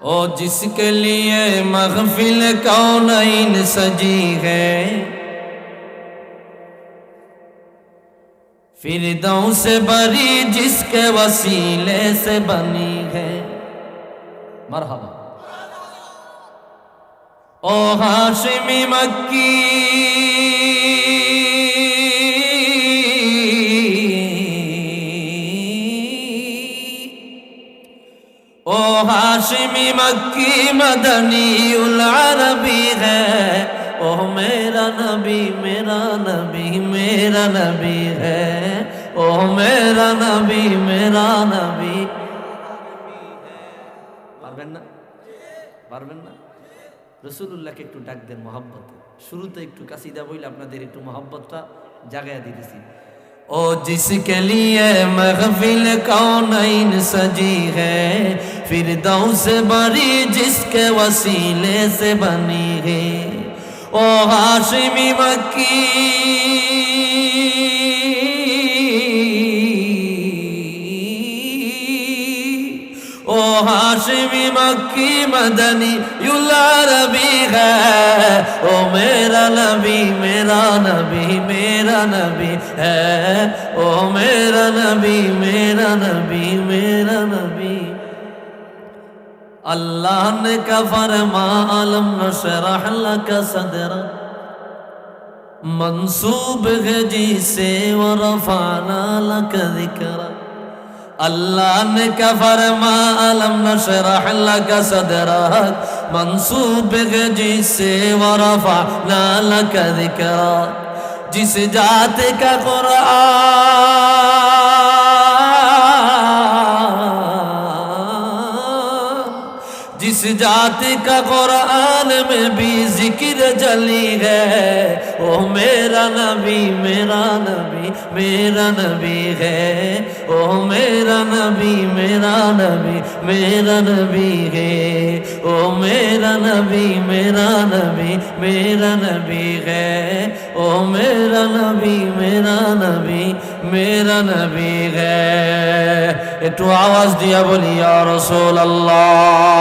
او جس کے لیے مغفل کونین سجی ہے۔ فردوں سے بری جس کے وسیلے سے بنی ہے۔ مرحبا۔ او ہاشمی مکی۔ ও হাশমি মক্কি মদনী উল আরবি ও মেরা নবী মেরা নবী মেরা নবী হ্যাঁ ও মেরা নবী মেরা নবী। পারবেন না? পারবেন না? রসুল্লাহকে একটু ডাক দেন মহাব্বত। শুরুতে একটু কাশিদা বইলে আপনাদের একটু মহাব্বতটা জাগায়া দিতেছি। ओ जिसके लिए महफिल कौनैन सजी है फिर से बड़ी जिसके वसीले से बनी है ओ हाशिमी मक्की हाशिमी मक्की मदनी युला रबी है ओ मेरा नबी मेरा नबी मेरा नबी है ओ मेरा नबी मेरा नबी मेरा नबी अल्लाह ने का फरमा अलम नशरह लक सदर मंसूब है जी से व रफाना लक जिक्र আল্লাহ নে কাফার মা আলম নশরাহ লাকা সাদরাক منصوبك جسے ورفعنا لك ذكرا جس جات کا قرآن जिस जाति का कुरान में भी ज़िक्र जली है, ओ मेरा नबी मेरा नबी मेरा नबी है। ओ मेरा नबी मेरा नबी मेरा नबी है। ओ मेरा नबी मेरा नबी मेरा नबी है। ओ मेरा नबी मेरा नबी मेरा नबी है। একটু আওয়াজ দিয়া বলি ইয়া রাসূলুল্লাহ।